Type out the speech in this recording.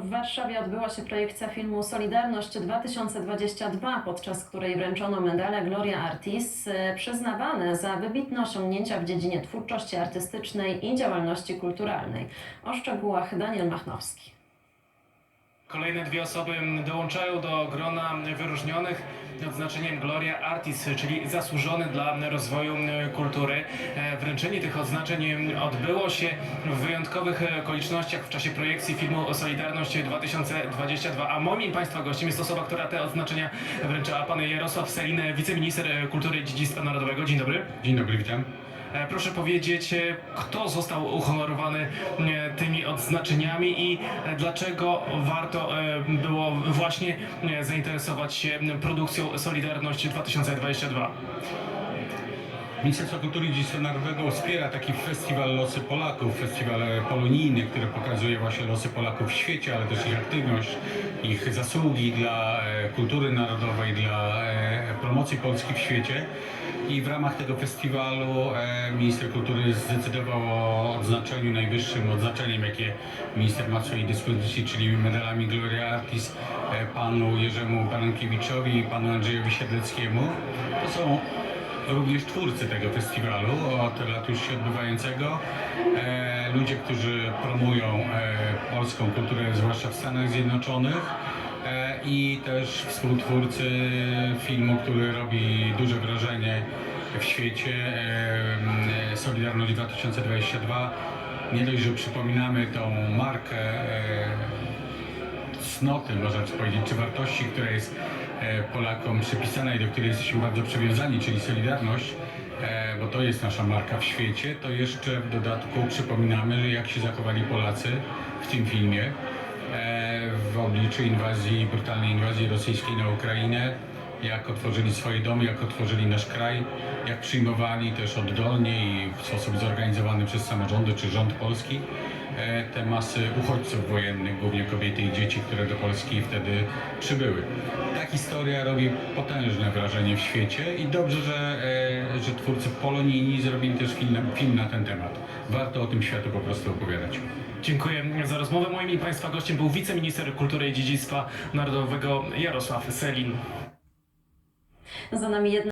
W Warszawie odbyła się projekcja filmu Solidarność 2022, podczas której wręczono medale Gloria Artis, e, przyznawane za wybitne osiągnięcia w dziedzinie twórczości artystycznej i działalności kulturalnej. O szczegółach Daniel Machnowski. Kolejne dwie osoby dołączają do grona wyróżnionych odznaczeniem Gloria Artis, czyli zasłużony dla rozwoju kultury. E, Wręczenie tych odznaczeń odbyło się w wyjątkowych okolicznościach w czasie projekcji filmu Solidarność 2022. A moim Państwa gościem jest osoba, która te odznaczenia wręczała, pan Jarosław Selin, wiceminister kultury i dziedzictwa narodowego. Dzień dobry. Dzień dobry, witam. E, Proszę powiedzieć, e, kto został uhonorowany e, tymi odznaczeniami i dlaczego warto było właśnie zainteresować się produkcją Solidarność 2022? Ministerstwo Kultury i Dziedzictwa Narodowego wspiera taki festiwal Losy Polaków, festiwal polonijny, który pokazuje właśnie losy Polaków w świecie, ale też ich aktywność, ich zasługi dla e, kultury narodowej, dla e, promocji Polski w świecie. I w ramach tego festiwalu e, minister kultury zdecydował o odznaczeniu najwyższym odznaczeniem, jakie minister ma w swojej dyspozycji, czyli medalami Gloria Artis panu Jerzemu Barankiewiczowi i panu Andrzejowi Siedleckiemu. To są również twórcy tego festiwalu od lat już się odbywającego. E, ludzie, którzy promują e, polską kulturę, zwłaszcza w Stanach Zjednoczonych. E, I też współtwórcy filmu, który robi duże wrażenie w świecie e, m, Solidarność 2022. Nie dość, że przypominamy tą markę e, cnoty, można powiedzieć, czy wartości, która jest e, Polakom przypisana i do której jesteśmy bardzo przywiązani, czyli Solidarność, e, bo to jest nasza marka w świecie, to jeszcze w dodatku przypominamy, jak się zachowali Polacy w tym filmie e, w obliczu inwazji, brutalnej inwazji rosyjskiej na Ukrainę, jak otworzyli swoje domy, jak otworzyli nasz kraj, jak przyjmowali też oddolnie i w sposób zorganizowany przez samorządy czy rząd polski te masy uchodźców wojennych, głównie kobiety i dzieci, które do Polski wtedy przybyły. Ta historia robi potężne wrażenie w świecie i dobrze, że, e, że twórcy polonijni zrobili też film, film na ten temat. Warto o tym światu po prostu opowiadać. Dziękuję za rozmowę. Moim i Państwa gościem był wiceminister kultury i dziedzictwa narodowego Jarosław Selin. Za nami jedna